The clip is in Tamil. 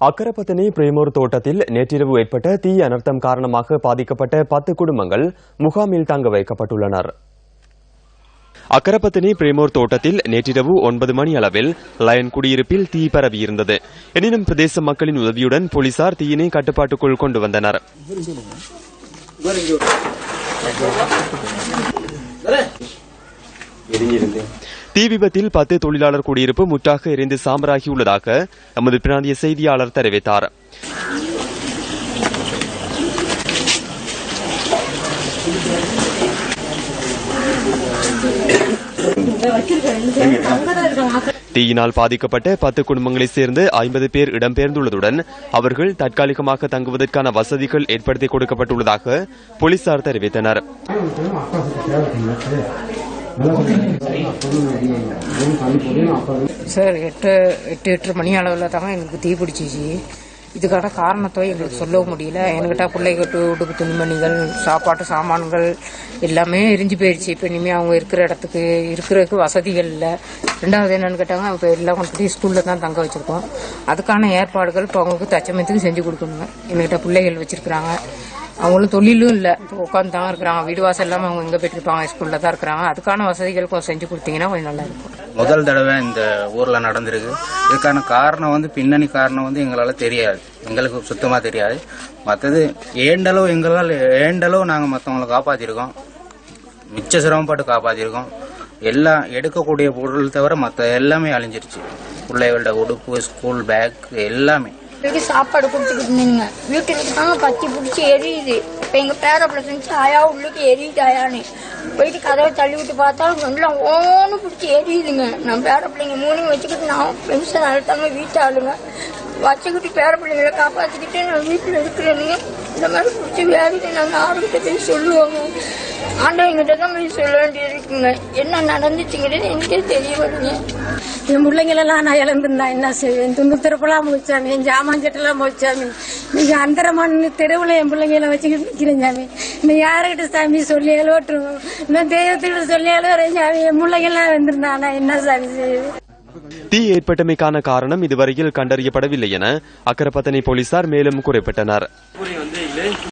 அக்கரப்பத்தினி பிரேமோர் தோட்டத்தில் நேற்றிரவு ஏற்பட்ட தீ அனர்த்தம் காரணமாக பாதிக்கப்பட்ட பத்து குடும்பங்கள் முகாமில் தங்க வைக்கப்பட்டுள்ளனர். அக்கரப்பத்தினி பிரேமோர் தோட்டத்தில் நேற்றிரவு ஒன்பது மணி அளவில் லயன் குடியிருப்பில் தீ பரவியிருந்தது எனினும் பிரதேச மக்களின் உதவியுடன் போலீசார் தீயினை கட்டுப்பாட்டுக்குள் கொண்டு வந்தனர். தீ விபத்தில் பத்து தொழிலாளர் குடியிருப்பு முற்றாக எரிந்து சாம்பராகியுள்ளதாக எமது பிராந்திய செய்தியாளர் தெரிவித்தார். தீயினால் பாதிக்கப்பட்ட பத்து குடும்பங்களைச் சேர்ந்து ஐம்பது பேர் இடம்பெயர்ந்துள்ளதுடன் அவர்கள் தற்காலிகமாக தங்குவதற்கான வசதிகள் ஏற்படுத்தி கொடுக்கப்பட்டுள்ளதாக போலீசார் தெரிவித்தனர். சார் எட்டு எட்டு எட்டு மணி அளவில் தாங்க எங்களுக்கு தீ பிடிச்சிச்சு. இதுக்கான காரணத்தை எங்களுக்கு சொல்லவும் முடியல. என்கிட்ட பிள்ளைகட்டு உடுக்கு துணிமணிகள் சாப்பாட்டு சாமான்கள் எல்லாமே எரிஞ்சு போயிடுச்சு. இப்போ இனிமேல் அவங்க இருக்கிற இடத்துக்கு இருக்கிறதுக்கு வசதிகள் இல்லை. ரெண்டாவது என்னன்னு கேட்டாங்க இப்போ எல்லாம் கொண்டு போய் ஸ்கூலில் தான் தங்க வச்சுருக்கோம். அதுக்கான ஏற்பாடுகள் இப்போ அவங்களுக்கு தச்சமயத்துக்கு செஞ்சு கொடுக்கணுங்க. எங்ககிட்ட பிள்ளைகள் வச்சுருக்குறாங்க. அவங்களும் தொழிலும் இல்லை. இப்போ உட்காந்து தான் இருக்கிறாங்க. வீடு வாசல் இல்லாமல் அவங்க எங்கே போயிட்டு இருப்பாங்க ஸ்கூலில் தான் இருக்கிறாங்க. அதுக்கான வசதிகள் கொஞ்சம் செஞ்சு கொடுத்தீங்கன்னா கொஞ்சம் நல்லா இருக்கும். முதல் தடவை இந்த ஊர்ல நடந்திருக்கு. இதுக்கான காரணம் வந்து பின்னணி காரணம் வந்து எங்களால தெரியாது. எங்களுக்கு சுத்தமா தெரியாது. மற்றது ஏண்டளவு எங்களால் ஏண்டளவு நாங்கள் மற்றவங்களை காப்பாத்திருக்கோம். மிச்ச சிரமப்பட்டு காப்பாத்திருக்கோம். எல்லாம் எடுக்கக்கூடிய பொருள் தவிர மற்ற எல்லாமே அழிஞ்சிருச்சு. பிள்ளைகளோட உடுப்பு ஸ்கூல் பேக் எல்லாமே. வீட்டுக்கு சாப்பாடு கொடுத்துக்கிட்டு இருந்தீங்க வீட்டுக்கு தாங்க பத்தி பிடிச்சி எரியுது. இப்போ எங்கள் பேரப்பில் செஞ்சு ஆயா உள்ளுக்கு எரியுது ஆயான்னு போயிட்டு கதவை தள்ளி விட்டு பார்த்தா எல்லாம் ஓன்னு பிடிச்சி எரியுதுங்க. நான் பேர பிள்ளைங்க மூணையும் வச்சுக்கிட்டு நான் பென்ஷன் அழுத்தாம வீட்டு ஆளுங்க வச்சுக்கிட்டு பேர பிள்ளைங்களை காப்பாற்றிக்கிட்டு நான் வீட்டில் இருக்கிறேனுங்க. இந்த மாதிரி பிடிச்சி வேலைக்கு நாங்கள் ஆரம்பிக்கிட்டே சொல்லுவாங்க சொல்லுவோங்க. ஆண்டவங்கிட்ட தான் போய் சொல்ல வேண்டியது இருக்குங்க என்ன நடந்துச்சுங்கிறது எனக்கே தெரிய வருங்க. என் பிள்ளைங்களெல்லாம் நான் இழந்திருந்தா என்ன செய்வேன்? துண்டு திறப்பெல்லாம் முடிச்சாமி என் ஜாமான் சட்டெல்லாம் முடிச்சாமி நீங்க அந்தரமான தெருவில் என் பிள்ளைங்கள வச்சுக்கிட்டு நிற்கிறேன் சாமி. இன்னும் யாருக்கிட்ட சாமி சொல்லி எழுவட்டுருவோம் இன்னும் தெய்வத்துக்கிட்ட சொல்லி எழுவுறேன் சாமி. என் பிள்ளைங்கெல்லாம் வந்திருந்தா நான் என்ன சாமி செய்வேன்? தீ ஏற்பட்டமைக்கான காரணம் இதுவரையில் கண்டறியப்படவில்லை என அக்கரப்பத்தனை போலீசார் மேலும் குறிப்பிட்டனர்.